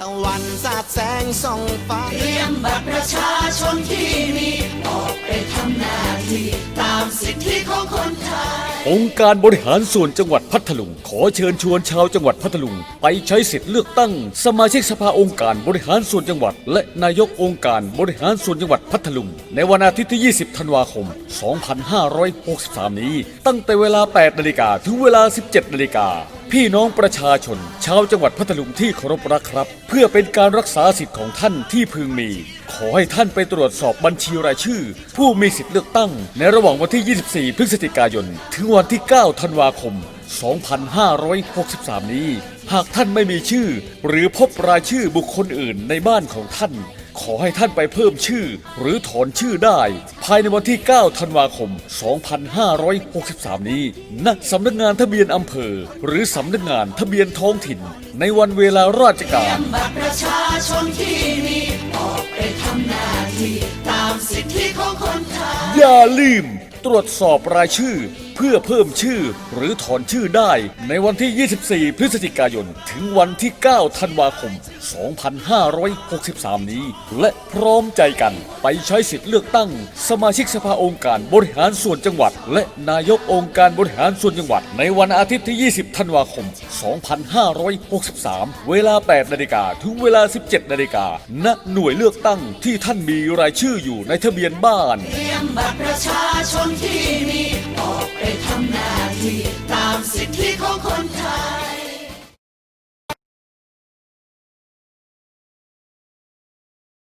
ตะวันสาดแสงส่องฟ้าเตรียมบัตรประชาชนที่ องค์การบริหารส่วนจังหวัดพัทลุง ขอเชิญชวนชาวจังหวัดพัทลุง ไปใช้สิทธิ์เลือกตั้ง สมาชิกสภาองค์การบริหารส่วนจังหวัด และนายกองค์การบริหารส่วนจังหวัดพัทลุง ในวันอาทิตย์ที่ 20 ธันวาคม 2563 นี้ ตั้งแต่เวลา 8 นาฬิกาถึงเวลา 17 นาฬิกาพี่น้องประชาชน ชาวจังหวัดพัทลุงที่เคารพรักครับ เพื่อเป็นการรักษาสิทธิ์ของท่านที่พึงมี อให้ท่านไปตรวจสอบบัญชีรายชื่อ ผู้มีสิทธิ์เลือกตั้ง ในระหว่างวันที่ 24 พฤศจิกายน ถึงวันที่ 9 ธันวาคม 2563 นี้ หากท่านไม่มีชื่อ หรือพบรายชื่อบุคคลอื่นในบ้านของท่าน ขอให้ท่านไปเพิ่มชื่อ หรือถอนชื่อได้ ภายในวันที่ 9 ธันวาคม 2563 นี้ณสำนักงานทะเบียนอำเภอ หรือสำนักงานทะเบียนท้องถิ่น ในวันเวลาราชการบัตรประชาชนที่มีออกไปทำหน้าที่ตามสิทธิของคนไทยอย่าลืมตรวจสอบรายชื่อ เพื่อเพิ่มชื่อหรือถอนชื่อได้ในวันที่ 24 พฤศจิกายน ถึงวันที่ 9 ธันวาคม 2563 นี้ และพร้อมใจกันไปใช้สิทธิ์เลือกตั้ง สมาชิกสภาองค์การบริหารส่วนจังหวัด และนายกองค์การบริหารส่วนจังหวัด ในวันอาทิตย์ที่ 20 ธันวาคม 2563 เวลา 8 นาฬิกาถึงเวลา 17 นาฬิกาณหน่วยเลือกตั้งที่ท่านมีรายชื่ออยู่ในทะเบียนบ้านเตรียมบัตรประชาชนที่มี